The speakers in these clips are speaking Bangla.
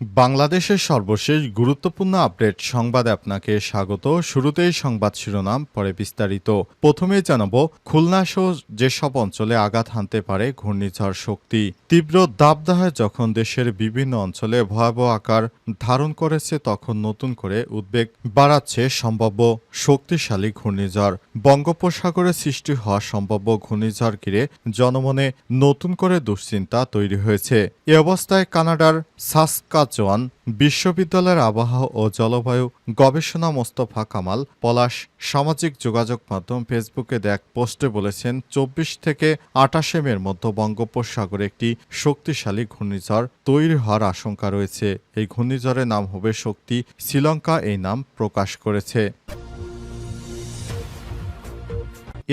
বাংলাদেশের সর্বশেষ গুরুত্বপূর্ণ আপডেট সংবাদে আপনাকে স্বাগত। শুরুতেই সংবাদ শিরোনাম, পরে বিস্তারিত। প্রথমে জানাব, খুলনা সহ যেসব অঞ্চলে আঘাত হানতে পারে ঘূর্ণিঝড় শক্তি, তীব্র দাবদাহে যখন দেশের বিভিন্ন অঞ্চলে ভয়াবহ আকার ধারণ করেছে, তখন নতুন করে উদ্বেগ বাড়াচ্ছে সম্ভাব্য শক্তিশালী ঘূর্ণিঝড়। বঙ্গোপসাগরে সৃষ্টি হওয়া সম্ভাব্য ঘূর্ণিঝড় ঘিরে জনমনে নতুন করে দুশ্চিন্তা তৈরি হয়েছে। এ অবস্থায় কানাডার সাসকাচোয়ান বিশ্ববিদ্যালয়ের আবহাওয়া ও জলবায়ু গবেষণা মোস্তফা কামাল পলাশ সামাজিক যোগাযোগ মাধ্যম ফেসবুকে দেখ পোস্টে বলেছেন, চব্বিশ থেকে আটাশে মের মধ্যে বঙ্গোপসাগরে একটি শক্তিশালী ঘূর্ণিঝড় তৈরি হওয়ার আশঙ্কা রয়েছে। এই ঘূর্ণিঝড়ের নাম হবে শক্তি, শ্রীলঙ্কা এই নাম প্রকাশ করেছে।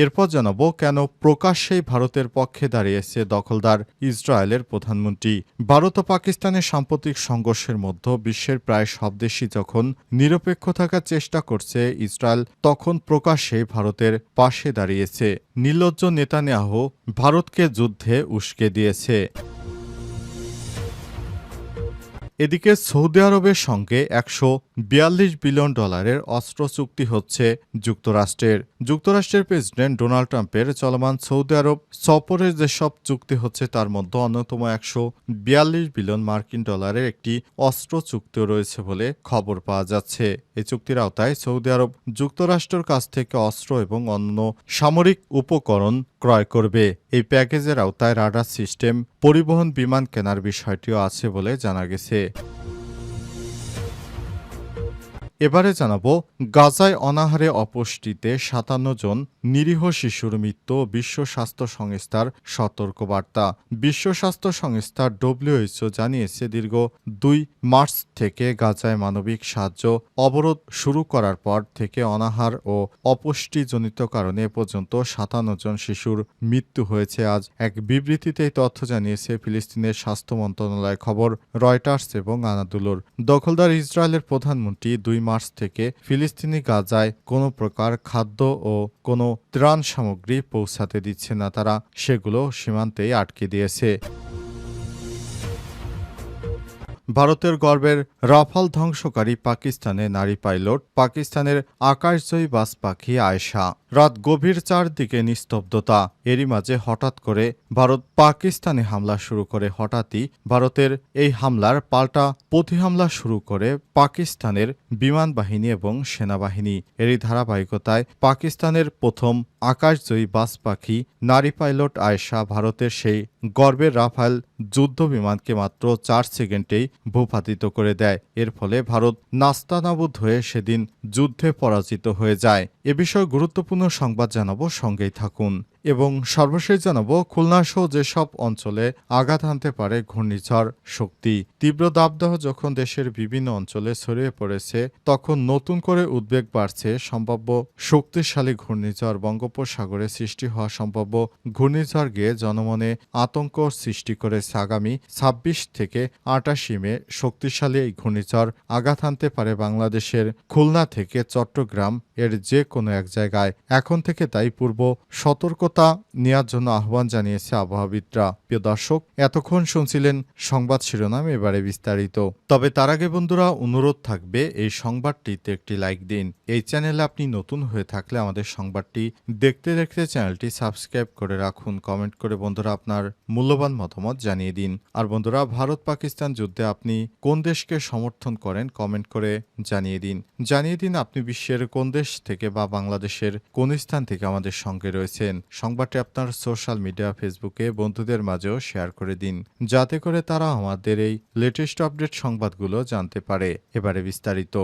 এরপর জানাব কেন প্রকাশ্যেই ভারতের পক্ষে দাঁড়িয়েছে দখলদার ইসরায়েলের প্রধানমন্ত্রী। ভারত ও পাকিস্তানের সাম্প্রতিক সংঘর্ষের মধ্যে বিশ্বের প্রায় সব দেশই যখন নিরপেক্ষ থাকার চেষ্টা করছে, ইসরায়েল তখন প্রকাশ্যেই ভারতের পাশে দাঁড়িয়েছে। নির্লজ্জ নেতানিয়াহ ভারতকে যুদ্ধে উস্কে দিয়েছে। এদিকে সৌদি আরবের সঙ্গে একশো বিয়াল্লিশ বিলিয়ন ডলারের অস্ত্র চুক্তি হচ্ছে যুক্তরাষ্ট্রের। যুক্তরাষ্ট্রের প্রেসিডেন্ট ডোনাল্ড ট্রাম্পের চলমান সৌদি আরব সফরের যেসব চুক্তি হচ্ছে, তার মধ্যে অন্যতম একশো বিয়াল্লিশ বিলিয়ন মার্কিন ডলারের একটি অস্ত্র চুক্তিও রয়েছে বলে খবর পাওয়া যাচ্ছে। এই চুক্তির আওতায় সৌদি আরব যুক্তরাষ্ট্রের কাছ থেকে অস্ত্র এবং অন্য সামরিক উপকরণ ক্রয় করবে। এই প্যাকেজের আওতায় রাডার সিস্টেম, পরিবহন, বিমান কেনার বিষয়টিও আছে বলে জানা গেছে। এবারে জানাব, গাজায় অনাহারে অপুষ্টিতে সাতান্ন জন নিরীহ শিশুর মৃত্যু, বিশ্ব স্বাস্থ্য সংস্থার সতর্কবার্তা। বিশ্ব স্বাস্থ্য সংস্থা ডব্লিউএইচও জানিয়েছে, দীর্ঘ দুই মার্চ থেকে গাজায় মানবিক সাহায্য অবরোধ শুরু করার পর থেকে অনাহার ও অপুষ্টিজনিত কারণে পর্যন্ত সাতান্ন জন শিশুর মৃত্যু হয়েছে। আজ এক বিবৃতিতে তথ্য জানিয়েছে, ফিলিস্তিনের স্বাস্থ্য মন্ত্রণালয় খবর, রয়টার্স এবং আনাদুলোর। দখলদার ইসরায়েলের প্রধানমন্ত্রী দুই মার্চ থেকে ফিলিস্তিনি গাজায় কোনো প্রকার খাদ্য ও কোনো ত্রাণ সামগ্রী পৌঁছাতে দিচ্ছে না। তারা সেগুলো সীমান্তেই আটকে দিয়েছে। ভারতের গর্বের রাফাল ধ্বংসকারী পাকিস্তানে নারী পাইলট, পাকিস্তানের আকাশজয়ী বাস পাখি আয়েশা। রাত গভীর চারদিকে নিস্তব্ধতা। এরই মাঝে হঠাৎ করে ভারত পাকিস্তানে হামলা শুরু করে। হঠাৎই ভারতের এই হামলার পাল্টা প্রতি হামলা শুরু করে পাকিস্তানের বিমান বাহিনী এবং সেনাবাহিনী। এরই ধারাবাহিকতায় পাকিস্তানের প্রথম আকাশজয়ী বাস পাখি নারী পাইলট আয়েশা ভারতের সেই গর্বের রাফাল যুদ্ধ বিমানকে মাত্র চার সেকেন্ডেই ভূপাতিত করে দেয়। এর ফলে ভারত নাস্তানাবুদ হয়ে সেদিন যুদ্ধে পরাজিত হয়ে যায়। এ বিষয়ে গুরুত্বপূর্ণ সংবাদ জানাব, সঙ্গেই থাকুন। এবং সর্বশেষ জানাব, খুলনা সহ যেসব অঞ্চলে আঘাত হানতে পারে ঘূর্ণিঝড় শক্তি, তীব্র দাবদাহ যখন দেশের বিভিন্ন অঞ্চলে ছড়িয়ে পড়েছে, তখন নতুন করে উদ্বেগ বাড়ছে সম্ভাব্য শক্তিশালী ঘূর্ণিঝড় বঙ্গোপসাগরে সৃষ্টি হওয়া সম্ভাব্য ঘূর্ণিঝড় গিয়ে জনমনে আতঙ্ক সৃষ্টি করেছে আগামী ছাব্বিশ থেকে আটাশি মে। শক্তিশালী এই ঘূর্ণিঝড় আঘাত হানতে পারে বাংলাদেশের খুলনা থেকে চট্টগ্রাম এর যে কোনো এক জায়গায়। এখন থেকে তাই পূর্ব সতর্কতা নেওয়ার জন্য আহ্বান জানিয়েছে আবহাওয়াবিদরা। প্রিয় দর্শক, এতক্ষণ শুনছিলেন সংবাদ শিরোনাম, এবারে বিস্তারিত। তবে তার আগে বন্ধুরা, অনুরোধ থাকবে এই সংবাদটিতে একটি লাইক দিন। এই চ্যানেলে আপনি নতুন হয়ে থাকলে আমাদের সংবাদটি দেখতে দেখতে চ্যানেলটি সাবস্ক্রাইব করে রাখুন। কমেন্ট করে বন্ধুরা আপনার মূল্যবান মতামত জানিয়ে দিন। আর বন্ধুরা, ভারত পাকিস্তান যুদ্ধে আপনি কোন দেশকে সমর্থন করেন কমেন্ট করে জানিয়ে দিন। জানিয়ে দিন আপনি বিশ্বের কোন দেশ থেকে বা বাংলাদেশের কোন স্থান থেকে আমাদের সঙ্গে রয়েছেন। সংবাদটি আপনার সোশ্যাল মিডিয়া, ফেসবুকে বন্ধুদের মাঝেও শেয়ার করে দিন। যাতে করে তারা আমাদের এই লেটেস্ট আপডেট সংবাদগুলো জানতে পারে। এবারে বিস্তারিত।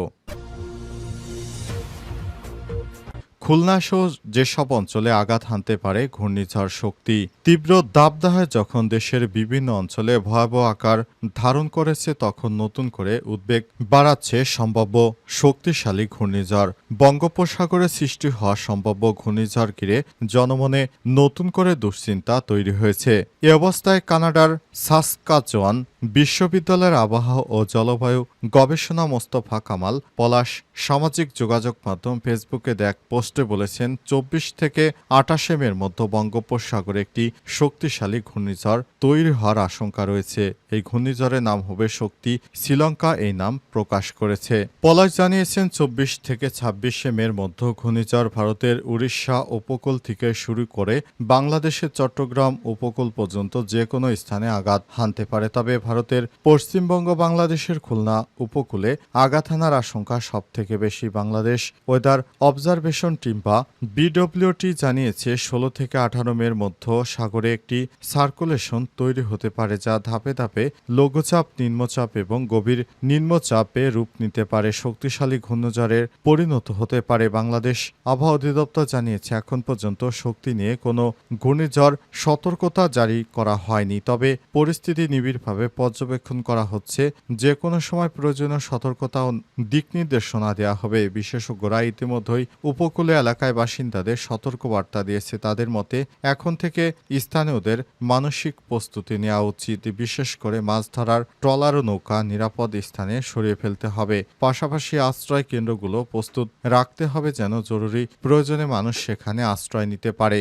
খুলনা সহ যেসব অঞ্চলে আঘাত হানতে পারে ঘূর্ণিঝড় শক্তি, তীব্র দাবদাহে যখন দেশের বিভিন্ন অঞ্চলে ভয়াবহ আকার ধারণ করেছে, তখন নতুন করে উদ্বেগ বাড়াচ্ছে সম্ভাব্য শক্তিশালী ঘূর্ণিঝড়। বঙ্গোপসাগরে সৃষ্টি হওয়া সম্ভাব্য ঘূর্ণিঝড় ঘিরে জনমনে নতুন করে দুশ্চিন্তা তৈরি হয়েছে। এ অবস্থায় কানাডার সাসকাচোয়ান বিশ্ববিদ্যালয়ের আবহাওয়া ও জলবায়ু গবেষণা মোস্তফা কামাল পলাশ সামাজিক যোগাযোগ মাধ্যম ফেসবুকে দেখ পোস্টে বলেছেন, চব্বিশ থেকে আটাশে মের মধ্যে বঙ্গোপসাগরে একটি শক্তিশালী ঘূর্ণিঝড় তৈরি হওয়ার আশঙ্কা রয়েছে। এই ঘূর্ণিঝড়ের নাম হবে শক্তি শ্রীলঙ্কা, এই নাম প্রকাশ করেছে। পলাশ জানিয়েছেন, চব্বিশ থেকে ছাব্বিশে মের মধ্যে ঘূর্ণিঝড় ভারতের উড়িষ্যা উপকূল থেকে শুরু করে বাংলাদেশের চট্টগ্রাম উপকূল পর্যন্ত যে কোনো স্থানে আঘাত হানতে পারে। তবে ভারতের পশ্চিমবঙ্গ বাংলাদেশের খুলনা উপকূলে আঘাত হানার আশঙ্কা সব থেকে বেশি বাংলাদেশ ওয়েদার অবজারভেশন টিম বা বিডব্লিউটি জানিয়েছে, ষোলো থেকে আঠারো মের মধ্যে সাগরে একটি সার্কুলেশন তৈরি হতে পারে যা ধাপে ধাপে লঘুচাপ, নিম্নচাপ এবং গভীর নিম্নচাপে রূপ নিতে পারে। শক্তিশালী ঘূর্ণঝড়ের পরিণত হতে পারে। বাংলাদেশ আবহাওয়া অধিদপ্তর জানিয়েছে, এখন পর্যন্ত শক্তি নিয়ে কোনো ঘূর্ণিঝড় সতর্কতা জারি করা হয়নি। তবে পরিস্থিতি নিবিড়ভাবে পর্যবেক্ষণ করা হচ্ছে। যে কোনো সময় প্রয়োজনীয় সতর্কতা ও দিক নির্দেশনা দেওয়া হবে। বিশেষজ্ঞরা ইতিমধ্যেই উপকূলীয় এলাকায় বাসিন্দাদের সতর্কবার্তা দিয়েছে। তাদের মতে, এখন থেকে স্থানীয়দের মানসিক প্রস্তুতি নেওয়া উচিত। বিশেষ করে মাছ ধরার ট্রলার ও নৌকা নিরাপদ স্থানে সরিয়ে ফেলতে হবে। পাশাপাশি আশ্রয় কেন্দ্রগুলো প্রস্তুত রাখতে হবে যেন জরুরি প্রয়োজনে মানুষ সেখানে আশ্রয় নিতে পারে।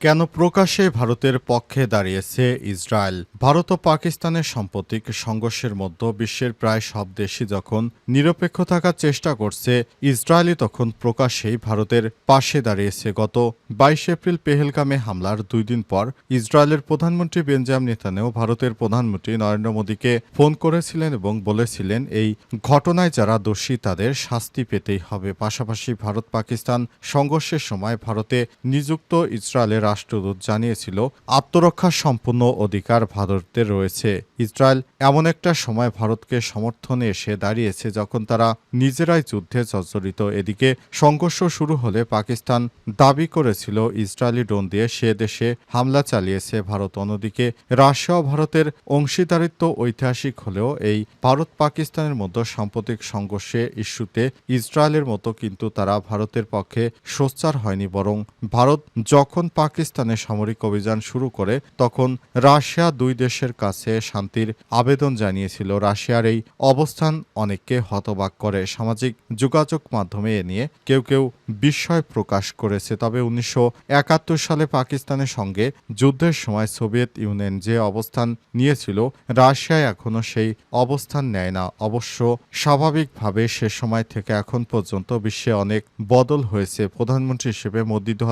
কেন প্রকাশ্যে ভারতের পক্ষে দাঁড়িয়েছে ইসরায়েল? ভারত ও পাকিস্তানের সাম্প্রতিক সংঘর্ষের মধ্যে বিশ্বের প্রায় সব দেশই যখন নিরপেক্ষ থাকার চেষ্টা করছে, ইসরায়েলই তখন প্রকাশ্যেই ভারতের পাশে দাঁড়িয়েছে। গত বাইশ এপ্রিল পেহেলগামে হামলার দুই দিন পর ইসরায়েলের প্রধানমন্ত্রী বেঞ্জাম নেতানেও ভারতের প্রধানমন্ত্রী নরেন্দ্র মোদীকে ফোন করেছিলেন এবং বলেছিলেন, এই ঘটনায় যারা দোষী, তাদের শাস্তি পেতেই হবে। পাশাপাশি ভারত পাকিস্তান সংঘর্ষের সময় ভারতে নিযুক্ত ইসরায়েলের রাষ্ট্রদূত জানিয়েছিল, আত্মরক্ষা সম্পূর্ণ অধিকার ভারতের রয়েছে। ইসরায়েল এমন একটা সময় ভারতকে সমর্থনে এসে দাঁড়িয়েছে যখন তারা নিজেরাই যুদ্ধে জর্জরিত। এদিকে সংঘর্ষ শুরু হলে পাকিস্তান দাবি করেছিল, ইসরায়েলি ড্রোন দিয়ে সে দেশে হামলা চালিয়েছে ভারত। অন্যদিকে রাশিয়া ভারতের অংশীদারিত্ব ঐতিহাসিক হলেও এই ভারত পাকিস্তানের মধ্যে সাম্প্রতিক সংঘর্ষে ইস্যুতে ইসরায়েলের মতো কিন্তু তারা ভারতের পক্ষে সোচ্চার হয়নি, বরং ভারত যখন পাকিস্তানে সামরিক অভিযান শুরু করে তখন রাশিয়া দুই দেশের কাছে শান্তির আবেদন জানিয়েছিল। রাশিয়ার এই অবস্থান অনেককে হতবাক করে। সামাজিক যোগাযোগ মাধ্যমে এ নিয়ে কেউ কেউ বিস্ময় প্রকাশ করেছে। তবে উনিশশো একাত্তর সালে পাকিস্তানের সঙ্গে যুদ্ধের সময় সোভিয়েত ইউনিয়ন যে অবস্থান নিয়েছিল রাশিয়া এখনও সেই অবস্থান নেয় না। অবশ্য স্বাভাবিকভাবে সে সময় থেকে এখন পর্যন্ত বিশ্বে অনেক বদল হয়েছে। প্রধানমন্ত্রী হিসেবে মোদী দু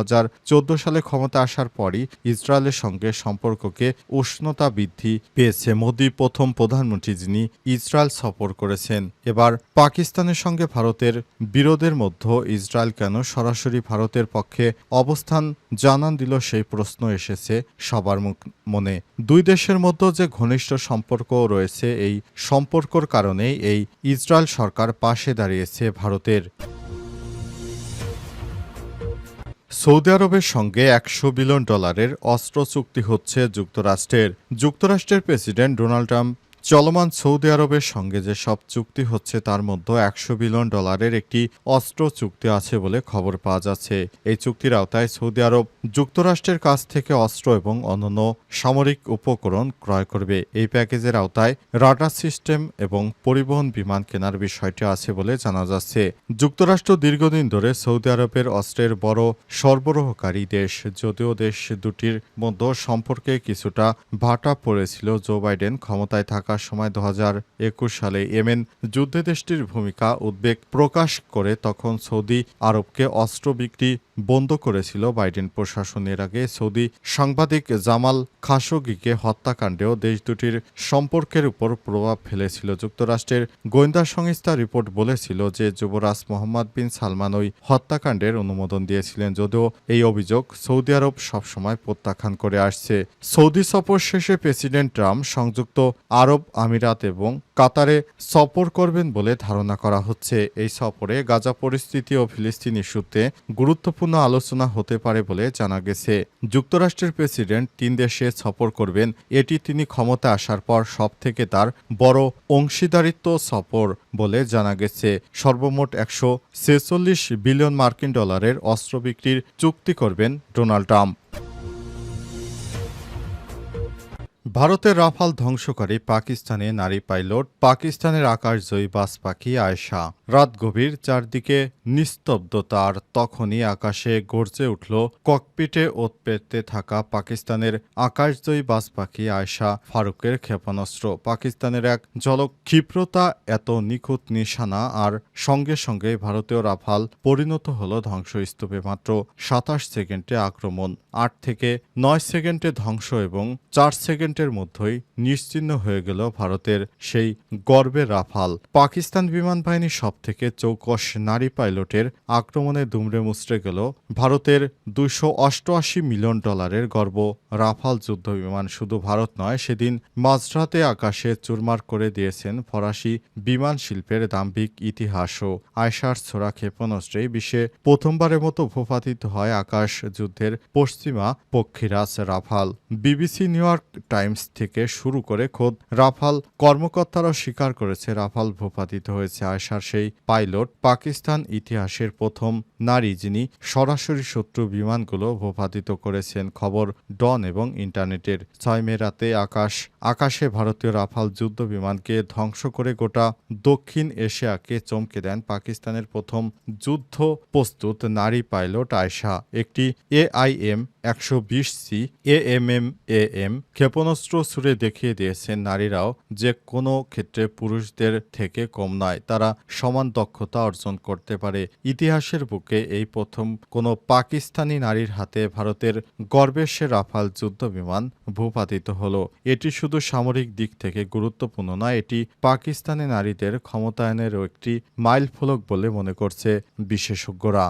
সালে ক্ষমতা আসার পরই ইসরায়েলের সঙ্গে সম্পর্ককে উষ্ণতা বৃদ্ধি পেয়েছে। মোদি প্রথম প্রধানমন্ত্রী যিনি ইসরায়েল সফর করেছেন। এবার পাকিস্তানের সঙ্গে ভারতের বিরোধের মধ্যে ইসরায়েল কেন সরাসরি ভারতের পক্ষে অবস্থান জানান দিল সেই প্রশ্ন এসেছে সবার মনে। দুই দেশের মধ্যে যে ঘনিষ্ঠ সম্পর্ক রয়েছে, এই সম্পর্কর কারণেই এই ইসরায়েল সরকার পাশে দাঁড়িয়েছে ভারতের। সৌদি আরবের সঙ্গে একশো বিলিয়ন ডলারের অস্ত্র চুক্তি হচ্ছে যুক্তরাষ্ট্রের। যুক্তরাষ্ট্রের প্রেসিডেন্ট ডোনাল্ড ট্রাম্প চলমান সৌদি আরবের সঙ্গে যে সব চুক্তি হচ্ছে তার মধ্যে একশো বিলিয়ন ডলারের একটি অস্ত্র চুক্তি আছে বলে খবর পাওয়া যাচ্ছে। এই চুক্তির আওতায় সৌদি আরব যুক্তরাষ্ট্রের কাছ থেকে অস্ত্র এবং অন্যান্য সামরিক উপকরণ ক্রয় করবে। এই প্যাকেজের আওতায় রাডার সিস্টেম এবং পরিবহন বিমান কেনার বিষয়টি আছে বলে জানা যাচ্ছে। যুক্তরাষ্ট্র দীর্ঘদিন ধরে সৌদি আরবের অস্ত্রের বড় সরবরাহকারী দেশ, যদিও দেশ দুটির মধ্যে সম্পর্কে কিছুটা ভাটা পড়েছিল। জো বাইডেন ক্ষমতায় থাকার সময় দু সালে ইয়েমেন যুদ্ধে দেশটির ভূমিকা উদ্বেগ প্রকাশ করে, তখন সৌদি আরবকে অস্ত্র বিক্রি বন্ধ করেছিল বাইডেন প্রশাসন। এর আগে সৌদি সাংবাদিক জামাল খাশোগিকে হত্যাকাণ্ডেও দেশ দুটির সম্পর্কের উপর প্রভাব ফেলেছিল। যুক্তরাষ্ট্রের গোয়েন্দা সংস্থা রিপোর্ট বলেছিল যে, যুবরাজ মোহাম্মদ বিন সালমান ওই হত্যাকাণ্ডের অনুমোদন দিয়েছিলেন, যদিও এই অভিযোগ সৌদি আরব সবসময় প্রত্যাখ্যান করে আসছে। সৌদি সফর শেষে প্রেসিডেন্ট ট্রাম্প সংযুক্ত আরব আমিরাত এবং কাতারে সফর করবেন বলে ধারণা করা হচ্ছে। এই সফরে গাজা পরিস্থিতি ও ফিলিস্তিন ইস্যুতে গুরুত্বপূর্ণ আলোচনা হতে পারে বলে জানা গেছে। যুক্তরাষ্ট্রের প্রেসিডেন্ট তিন দেশে সফর করবেন, এটি তিনি ক্ষমতা আসার পর সব থেকে তার বড় অংশীদারিত্ব সফর বলে জানা গেছে। সর্বমোট একশো ছেচল্লিশ বিলিয়ন মার্কিন ডলারের অস্ত্র বিক্রির চুক্তি করবেন ডোনাল্ড ট্রাম্প। ভারতের রাফাল ধ্বংসকারী পাকিস্তানে নারী পাইলট, পাকিস্তানের আকাশজয়ী বাস পাখি আয়েশা। রাত গভীর, চারদিকে নিস্তব্ধতা, আর তখনই আকাশে গর্জে উঠল ককপিটে ওত পেতে থাকা পাকিস্তানের আকাশজয়ী বাস পাখি আয়েশা ফারুকের ক্ষেপণাস্ত্র। পাকিস্তানের এক ঝলক ক্ষিপ্রতা, এত নিখুঁত নিশানা, আর সঙ্গে সঙ্গে ভারতীয় রাফাল পরিণত হল ধ্বংসস্তূপে মাত্র সাতাশ সেকেন্ডে আক্রমণ। আট থেকে নয় সেকেন্ডে ধ্বংস এবং চার সেকেন্ডের মধ্যেই নিশ্চিহ্ন হয়ে গেল ভারতের সেই গর্বের রাফাল। পাকিস্তান বিমান বাহিনীর সব থেকে চৌকস নারী পাইলটের আক্রমণে দুমড়ে মুচড়ে গেল ভারতের অষ্টআশি মিলিয়ন ডলারের গর্ব রাফাল যুদ্ধ বিমান। শুধু ভারত নয়, সেদিন মাঝরাতে আকাশে চুরমার করে দিয়েছেন ফরাসি বিমান শিল্পের দাম্ভিক ইতিহাসও। আয়সার ছোড়া ক্ষেপণাস্ত্রে বিশ্বে প্রথমবারের মতো ভূপাতিত হয় আকাশ যুদ্ধের পশ্চিমা পক্ষীরাজ Rafale. BBC New York Times থেকে শুরু করে খোদ রাফাল কর্মকর্তারাও স্বীকার করেছে রাফাল ভূপাতিত হয়েছে আয়সার সেই পাইলট, পাকিস্তান ইতিহাসের প্রথম নারী যিনি সরাসরি শত্রু বিমানগুলো ভূপাতিত করেছেন। খবর ডন এবং ইন্টারনেটের ছয় মে রাতে আকাশ, আকাশে ভারতীয় রাফাল যুদ্ধ বিমানকে ধ্বংস করে গোটা দক্ষিণ এশিয়াকে চমকে দেন পাকিস্তানের প্রথম যুদ্ধ প্রস্তুত নারী পাইলট আয়শা। একটি এআইএম একশো বিশ সি এএমএম এ এম ক্ষেপণাস্ত্র ছুড়ে দেখিয়ে দিয়েছেন নারীরাও যে কোনো ক্ষেত্রে পুরুষদের থেকে কম নয়, তারা সমান দক্ষতা অর্জন করতে পারে। ইতিহাসের বুকে এই প্রথম কোনো পাকিস্তানি নারীর হাতে ভারতের গর্বের সে রাফাল যুদ্ধ বিমান ভূপাতিত হল। এটি শুধু সামরিক দিক থেকে গুরুত্বপূর্ণ নয়, এটি পাকিস্তানি নারীদের ক্ষমতায়নেরও একটি মাইল ফলক বলে মনে করছে বিশেষজ্ঞরা।